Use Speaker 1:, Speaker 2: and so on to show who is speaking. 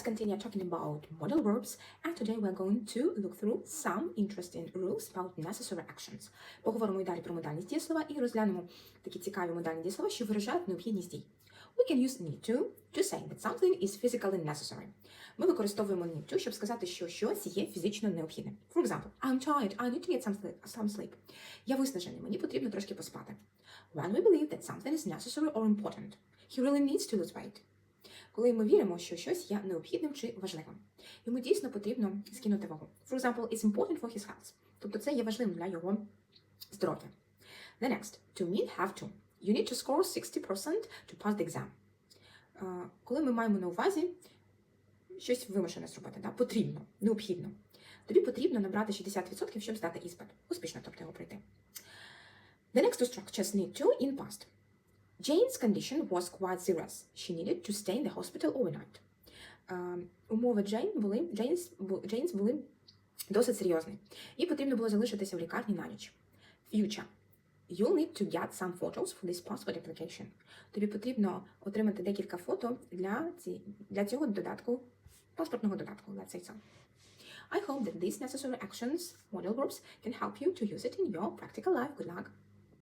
Speaker 1: Let's continue talking about modal verbs, and today we're going to look through some interesting rules about necessary actions. Поговоримо і далі про модальність дієслова і розглянемо такі цікаві модальні дієслова, що виражають необхідність дій. We can use need to to say that something is physically necessary. Ми використовуємо need to, щоб сказати, що щось є фізично необхідним. For example, I'm tired, I need to get some sleep. Some sleep. Я виснажений, мені потрібно трошки поспати. When we believe that something is necessary or important, he really needs to lose weight. Коли ми віримо, що щось є необхідним чи важливим. Йому дійсно потрібно скинути вагу. For example, it's important for his health. Тобто це є важливим для його здоров'я. The next, to mean have to. You need to score 60% to pass the exam. Коли ми маємо на увазі щось вимушене зробити, да? потрібно, необхідно. Тобі потрібно набрати 60%, щоб здати іспит. Успішно, тобто його пройти. The next two structures need to in past. Jane's condition was quite serious. She needed to stay in the hospital overnight. Е, умови Джейн були, Джейнс, Джейнс були досить серйозні. Їй потрібно було залишитися в лікарні на ніч. Future. You'll need to get some photos for this passport application. Тобі потрібно отримати декілька фото для, ці, для цього додатку, паспортного додатку, let's say so. I hope that these necessary actions, model verbs, can help you to use it in your practical life. Good luck!